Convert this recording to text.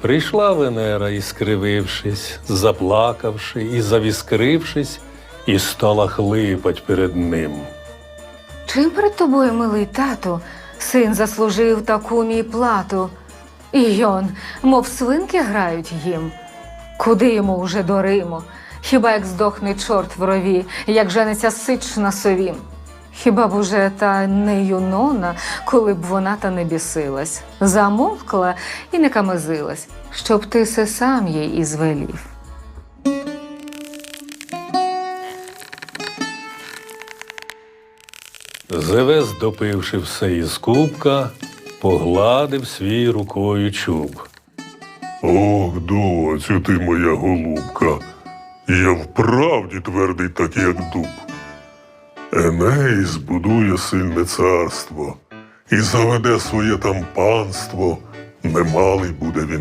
Прийшла Венера, і скривившись, заплакавши і завіскрившись, і стала хлипать перед ним. Чим перед тобою, милий тату, син заслужив таку мій плату? І йон, мов свинки грають їм. Куди йому уже до Риму? Хіба як здохне чорт в рові, як жениться сич на совім? Хіба б уже та не юнона, коли б вона та не бісилась, замовкла і не камезилась, щоб ти се сам їй і звелів. Зевес, допивши все із кубка, погладив свій рукою чуб. Ох, доцю ти моя голубка, я вправді твердий, так як дуб. Еней збудує сильне царство і заведе своє там панство, немалий буде він